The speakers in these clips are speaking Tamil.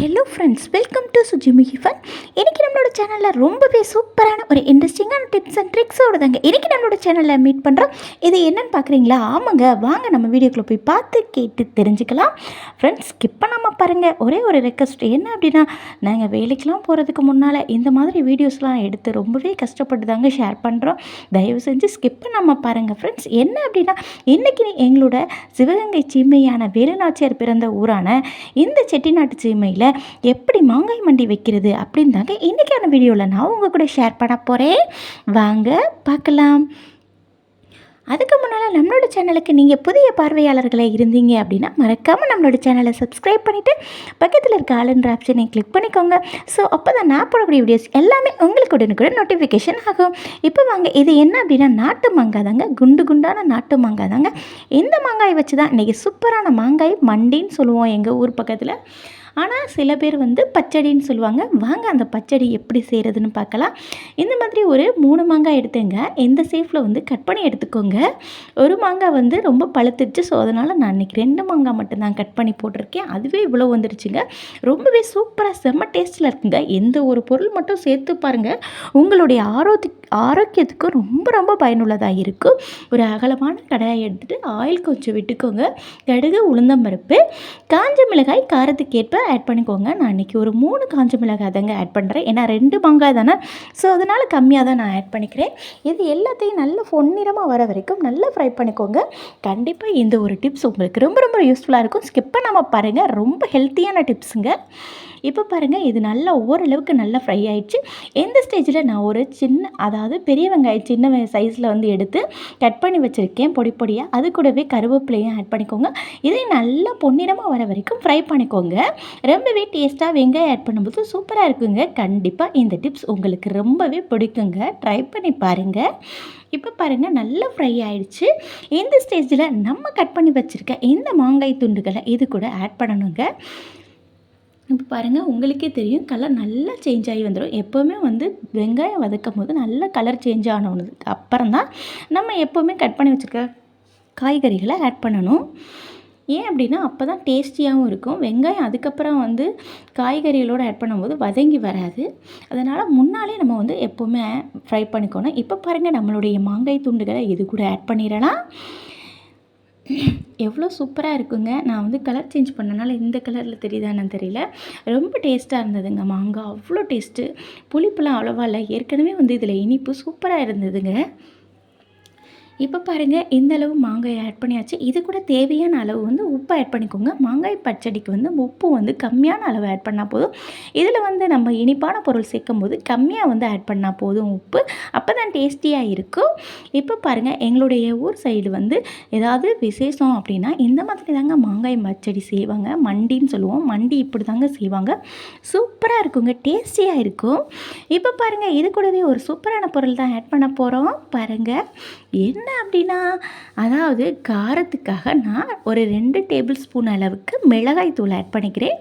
ஹலோ ஃப்ரெண்ட்ஸ் வெல்கம் டு சுஜிமி ஃபன் இன்றைக்கி நம்மளோட சேனலில் ரொம்பவே சூப்பரான ஒரு இன்ட்ரெஸ்டிங்கான டிப்ஸ் அண்ட் ட்ரிக்ஸோடு தாங்க. இன்றைக்கி நம்மளோட சேனலில் மீட் பண்ணுறோம் இது என்னென்னு பார்க்குறீங்களா ஆமாங்க. வாங்க நம்ம வீடியோக்குள்ளே போய் பார்த்து கேட்டு தெரிஞ்சுக்கலாம். ஃப்ரெண்ட்ஸ் ஸ்கிப் பண்ணாமல் பாருங்கள் ஒரே ஒரு ரெக்வஸ்ட் என்ன அப்படின்னா நாங்கள் வேலைக்கெலாம் போகிறதுக்கு முன்னால் இந்த மாதிரி வீடியோஸ்லாம் எடுத்து ரொம்பவே கஷ்டப்பட்டு தாங்க ஷேர் பண்ணுறோம் தயவு செஞ்சு ஸ்கிப் பண்ணாமல் பாருங்கள் ஃப்ரெண்ட்ஸ் என்ன அப்படின்னா இன்றைக்கி எங்களோட சிவகங்கை சீமையான வேலுநாச்சியார் பிறந்த ஊரான இந்த செட்டிநாட்டு சீமையில் எப்படி மாங்காய் மண்டி வைக்கிறது அப்படின்னு தாங்க இன்றைக்கான வீடியோவில் நான் உங்கள் கூட ஷேர் பண்ண போகிறேன் வாங்க பார்க்கலாம். அதுக்கு முன்னால் நம்மளோட சேனலுக்கு நீங்கள் புதிய பார்வையாளர்களே இருந்தீங்க அப்படின்னா மறக்காமல் நம்மளோட சேனலை சப்ஸ்கிரைப் பண்ணிவிட்டு பக்கத்தில் இருக்க ஆளுன்ற ஆப்ஷனை கிளிக் பண்ணிக்கோங்க. ஸோ அப்போ தான் நான் போடக்கூடிய வீடியோஸ் எல்லாமே உங்களுக்கு உடனுக்குடன் நோட்டிஃபிகேஷன் ஆகும். இப்போ வாங்க இது என்ன அப்படின்னா நாட்டு மாங்காய் தாங்க. குண்டு குண்டான நாட்டு மாங்காய் தாங்க. இந்த மாங்காய் வச்சு தான் இன்றைக்கி சூப்பரான மாங்காய் மண்டின்னு சொல்லுவோம் எங்கள் ஊர் பக்கத்தில். ஆனால் சில பேர் வந்து பச்சடின்னு சொல்லுவாங்க. வாங்க அந்த பச்சடி எப்படி செய்கிறதுன்னு பார்க்கலாம். இந்த மாதிரி ஒரு மூணு மாங்காய் எடுத்துங்க. இந்த சேஃபில் வந்து கட் பண்ணி எடுத்துக்கோங்க. ஒரு மாங்காய் வந்து ரொம்ப பழுத்துருச்சு ஸோ அதனால் நான் இன்றைக்கி ரெண்டு மாங்காய் மட்டும்தான் கட் பண்ணி போட்டிருக்கேன். அதுவே இவ்வளோ வந்துருச்சுங்க ரொம்பவே சூப்பராக செம்ம டேஸ்ட்டில் இருக்குங்க. எந்த ஒரு பொருள் மட்டும் சேர்த்து பாருங்கள் உங்களுடைய ஆரோக்கிய ஆரோக்கியத்துக்கு ரொம்ப ரொம்ப பயனுள்ளதாக இருக்கும் ஒரு அகலமான கடாயை எடுத்துகிட்டு ஆயில் கொஞ்சம் விட்டுக்கோங்க. கடுகு உளுந்தம்பருப்பு காஞ்ச மிளகாய் காரத்துக்கேற்ப ஆட் பண்ணிக்கோங்க. நான் இன்றைக்கி ஒரு மூணு காஞ்ச மிளகாய் தாங்க ஆட் பண்ணுறேன் ஏன்னா ரெண்டு மங்காய் தானே. ஸோ அதனால் கம்மியாக தான் நான் ஆட் பண்ணிக்கிறேன். இது எல்லாத்தையும் நல்ல பொன்னிறமாக வர வரைக்கும் நல்லா ஃப்ரை பண்ணிக்கோங்க. கண்டிப்பாக இந்த ஒரு டிப்ஸ் உங்களுக்கு ரொம்ப ரொம்ப யூஸ்ஃபுல்லாக இருக்கும். ஸ்கிப் பண்ணாமல் பாருங்கள் ரொம்ப ஹெல்த்தியான டிப்ஸுங்க இப்போ பாருங்கள் இது நல்லா ஓரளவுக்கு நல்லா ஃப்ரை ஆயிடுச்சு. எந்த ஸ்டேஜில் நான் ஒரு சின்ன அதாவது பெரிய வெங்காயம் சின்ன சைஸில் வந்து எடுத்து கட் பண்ணி வச்சுருக்கேன் பொடி பொடியாக அது கூடவே கருவேப்பிலையும் ஆட் பண்ணிக்கோங்க. இதை நல்லா பொன்னிறமாக வர வரைக்கும் ஃப்ரை பண்ணிக்கோங்க. ரொம்பவே டேஸ்ட்டாக வெங்காயம் ஆட் பண்ணும்போது சூப்பராக இருக்குங்க. கண்டிப்பாக இந்த டிப்ஸ் உங்களுக்கு ரொம்பவே பிடிக்குங்க. ட்ரை பண்ணி பாருங்கள் இப்போ பாருங்கள் நல்லா ஃப்ரை ஆயிடுச்சு. இந்த ஸ்டேஜில் நம்ம கட் பண்ணி வச்சுருக்க இந்த மாங்காய் துண்டுகளை இது கூட ஆட் பண்ணணுங்க. இப்போ பாருங்கள் உங்களுக்கே தெரியும் கலர் நல்லா சேஞ்ச் ஆகி வந்துடும் எப்போவுமே வந்து வெங்காயம் வதக்கும் போது நல்ல கலர் சேஞ்ச் ஆனதுக்கு அப்புறம் தான் நம்ம எப்போவுமே கட் பண்ணி வச்சுருக்க காய்கறிகளை ஆட் பண்ணணும். ஏன் அப்படின்னா அப்போ தான் டேஸ்டியாகவும் இருக்கும். வெங்காயம் அதுக்கப்புறம் வந்து காய்கறிகளோடு ஆட் பண்ணும்போது வதங்கி வராது. அதனால் முன்னாலே நம்ம வந்து எப்போவுமே ஃப்ரை பண்ணிக்கணும். இப்போ பாருங்கள் நம்மளுடைய மாங்காய் துண்டுகளை இது கூட ஆட் பண்ணிடலாம். எவ்வளோ சூப்பராக இருக்குங்க. நான் வந்து கலர் சேஞ்ச் பண்ணனால இந்த கலரில் தெரியுதான்னு தெரியல. ரொம்ப டேஸ்ட்டாக இருந்ததுங்க மாங்காய். அவ்வளோ டேஸ்ட்டு. புளிப்புலாம் அவ்வளோவா இல்லை. ஏற்கனவே வந்து இதில் இனிப்பு சூப்பராக இருந்ததுங்க. இப்போ பாருங்கள் இந்த அளவு மாங்காய் ஆட் பண்ணியாச்சு. இது கூட தேவையான அளவு வந்து உப்பு ஆட் பண்ணிக்கோங்க. மாங்காய் பச்சடிக்கு வந்து உப்பு வந்து கம்மியான அளவு ஆட் பண்ணால் போதும். இதில் வந்து நம்ம இனிப்பான பொருள் சேர்க்கும் போது கம்மியாக வந்து ஆட் பண்ணால் போதும் உப்பு. அப்போ தான் டேஸ்டியாக இருக்கும். இப்போ பாருங்கள் எங்களுடைய ஊர் சைடு வந்து ஏதாவது விசேஷம் அப்படின்னா இந்த மாதிரி தாங்க மாங்காய் பச்சடி செய்வாங்க. மண்டின்னு சொல்லுவோம். மண்டி இப்படி தாங்க செய்வாங்க. சூப்பராக இருக்குங்க. டேஸ்டியாக இருக்கும். இப்போ பாருங்கள் இது கூடவே ஒரு சூப்பரான பொருள் தான் ஆட் பண்ண போகிறோம் பாருங்கள் என்ன என்ன அப்படின்னா அதாவது காரத்துக்காக நான் ஒரு ரெண்டு டேபிள் ஸ்பூன் அளவுக்கு மிளகாய் தூள் ஆட் பண்ணிக்கிறேன்.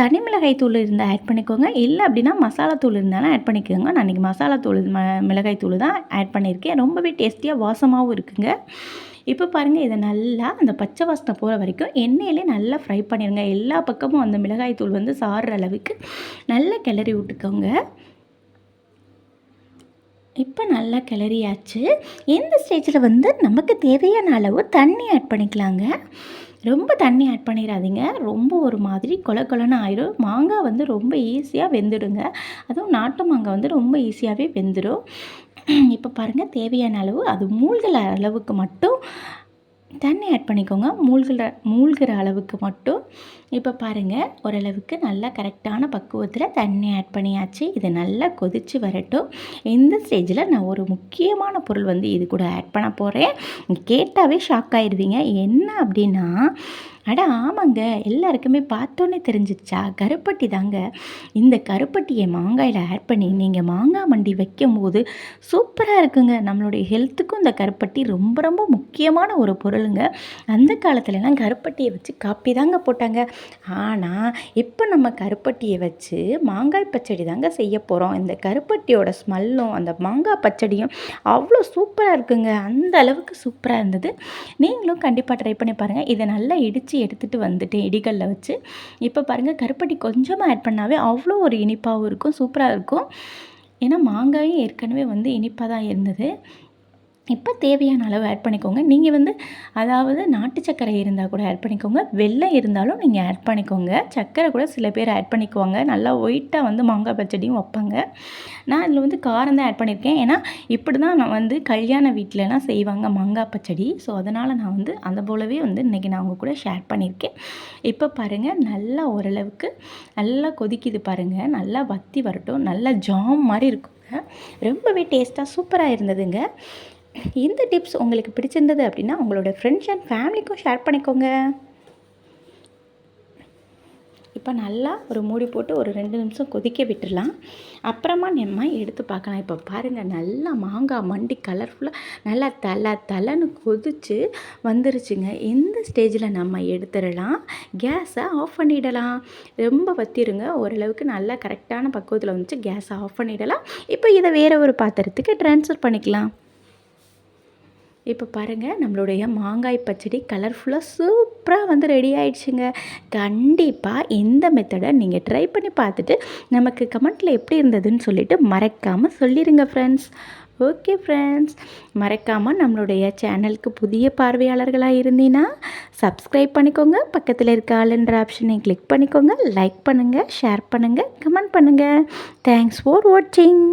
தனி மிளகாய் தூள் இருந்தால் ஆட் பண்ணிக்கோங்க. இல்லை அப்படின்னா மசாலா தூள் இருந்தாலும் ஆட் பண்ணிக்கோங்க. நான் இன்றைக்கி மசாலா தூள் ம மிளகாய் தூள் தான் ஆட் பண்ணியிருக்கேன். ரொம்பவே டேஸ்டியாக வாசமாகவும் இருக்குங்க. இப்போ பாருங்கள் இதை நல்லா அந்த பச்சை வாசனை போகிற வரைக்கும் எண்ணெயிலே நல்லா ஃப்ரை பண்ணிடுங்க எல்லா பக்கமும் அந்த மிளகாய் தூள் வந்து சாடுற அளவுக்கு நல்லா கிளறி விட்டுக்கோங்க. இப்போ நல்லா கிளறியாச்சு. இந்த ஸ்டேஜில் வந்து நமக்கு தேவையான அளவு தண்ணி ஆட் பண்ணிக்கலாங்க? ரொம்ப தண்ணி ஆட் பண்ணிடாதீங்க. ரொம்ப ஒரு மாதிரி கொல கொலன்னு ஆயிடும் மாங்காய் வந்து ரொம்ப ஈஸியாக வெந்துடுங்க. அதுவும் நாட்டு மாங்காய் வந்து ரொம்ப ஈஸியாகவே வெந்துடும் இப்போ பாருங்கள் தேவையான அளவு அது மூழ்கிற அளவுக்கு மட்டும் தண்ணி ஆட் பண்ணிக்கோங்க. மூழ்கிற மூழ்கிற அளவுக்கு மட்டும். இப்போ பாருங்கள் ஓரளவுக்கு நல்லா கரெக்டான பக்குவத்தில் தண்ணி ஆட் பண்ணியாச்சு. இது நல்லா கொதித்து வரட்டும். இந்த ஸ்டேஜில் நான் ஒரு முக்கியமான பொருள் வந்து இது கூட ஆட் பண்ண போகிறேன் கேட்டாவே ஷாக் ஆகிடுவீங்க என்ன அப்படின்னா அட ஆமாங்க. எல்லாருக்குமே பார்த்தோன்னே தெரிஞ்சிச்சா கருப்பட்டி தாங்க. இந்த கருப்பட்டியை மாங்காயில் ஆட் பண்ணி நீங்கள் மாங்காய் மண்டி வைக்கும் போது சூப்பராக இருக்குங்க. நம்மளுடைய ஹெல்த்துக்கும் இந்த கருப்பட்டி ரொம்ப ரொம்ப முக்கியமான ஒரு பொருளுங்க. அந்த காலத்துலலாம் கருப்பட்டியை வச்சு காப்பி தாங்க போட்டாங்க. ஆனால் இப்போ நம்ம கருப்பட்டியை வச்சு மாங்காய் பச்சடி தாங்க செய்ய போகிறோம் இந்த கருப்பட்டியோட ஸ்மெல்லும் அந்த மாங்காய் பச்சடியும் அவ்வளோ சூப்பராக இருக்குங்க. அந்த அளவுக்கு சூப்பராக இருந்தது. நீங்களும் கண்டிப்பாக ட்ரை பண்ணி பாருங்கள் இதை நல்லா இடிச்சு அரைச்சி எடுத்துகிட்டு வந்துட்டேன் இடிகளில் வச்சு இப்போ பாருங்கள் கருப்பட்டி கொஞ்சமாக ஆட் பண்ணாவே அவ்வளோ ஒரு இனிப்பாகவும் இருக்கும் சூப்பராக இருக்கும். ஏன்னா மாங்காயும் ஏற்கனவே வந்து இனிப்பாக தான் இருந்தது. இப்போ தேவையான அளவு ஆட் பண்ணிக்கோங்க. நீங்கள் வந்து அதாவது நாட்டு சர்க்கரை இருந்தால் கூட ஆட் பண்ணிக்கோங்க. வெள்ளம் இருந்தாலும் நீங்கள் ஆட் பண்ணிக்கோங்க. சர்க்கரை கூட சில பேர் ஆட் பண்ணிக்குவாங்க. நல்லா ஒயிட்டாக வந்து மாங்காய் பச்சடியும் வைப்பாங்க. நான் இதில் வந்து காரம் தான் ஆட் பண்ணியிருக்கேன் ஏன்னா இப்படி தான் நான் வந்து கல்யாண வீட்டிலலாம் செய்வாங்க மாங்காய் பச்சடி. ஸோ அதனால் நான் வந்து அந்த போலவே வந்து இன்றைக்கி நான் உங்கள் கூட ஷேர் பண்ணியிருக்கேன் இப்போ பாருங்கள் நல்லா ஓரளவுக்கு நல்லா கொதிக்குது பாருங்கள் நல்லா வத்தி வரட்டும். நல்லா ஜாம் மாதிரி இருக்குங்க. ரொம்பவே டேஸ்ட்டாக சூப்பராக இருந்ததுங்க. இந்த டிப்ஸ் உங்களுக்கு பிடிச்சிருந்தது அப்படின்னா உங்களோட ஃப்ரெண்ட்ஸ் அண்ட் ஃபேமிலிக்கும் ஷேர் பண்ணிக்கோங்க. இப்போ நல்லா ஒரு மூடி போட்டு ஒரு ரெண்டு நிமிஷம் கொதிக்க விட்டுடலாம். அப்புறமா நம்ம எடுத்து பார்க்கலாம். இப்போ பாருங்கள் நல்லா மாங்காய் மண்டி கலர்ஃபுல்லாக நல்லா தலை தலைன்னு கொதித்து வந்துருச்சுங்க. இந்த ஸ்டேஜில் நம்ம எடுத்துடலாம். கேஸை ஆஃப் பண்ணிடலாம். ரொம்ப வத்திருங்க. ஓரளவுக்கு நல்லா கரெக்டான பக்குவத்தில் வந்துச்சு. கேஸை ஆஃப் பண்ணிடலாம். இப்போ இதை வேறு ஒரு பாத்திரத்துக்கு ட்ரான்ஸ்ஃபர் பண்ணிக்கலாம். இப்போ பாருங்கள் நம்மளுடைய மாங்காய் பச்சடி கலர்ஃபுல்லாக சூப்பராக வந்து ரெடி ஆயிடுச்சுங்க. கண்டிப்பாக இந்த மெத்தடை நீங்கள் ட்ரை பண்ணி பார்த்துட்டு நமக்கு கமெண்ட்டில் எப்படி இருந்ததுன்னு சொல்லிவிட்டு மறக்காமல் சொல்லிடுங்க ஃப்ரெண்ட்ஸ் ஓகே ஃப்ரெண்ட்ஸ் மறக்காமல் நம்மளுடைய சேனலுக்கு புதிய பார்வையாளர்களாக இருந்தீங்கன்னா சப்ஸ்கிரைப் பண்ணிக்கோங்க. பக்கத்தில் இருக்க ஆளுன்ற ஆப்ஷனை கிளிக் பண்ணிக்கோங்க. லைக் பண்ணுங்கள் ஷேர் பண்ணுங்கள் கமெண்ட் பண்ணுங்கள் தேங்க்ஸ் ஃபார் வாட்சிங்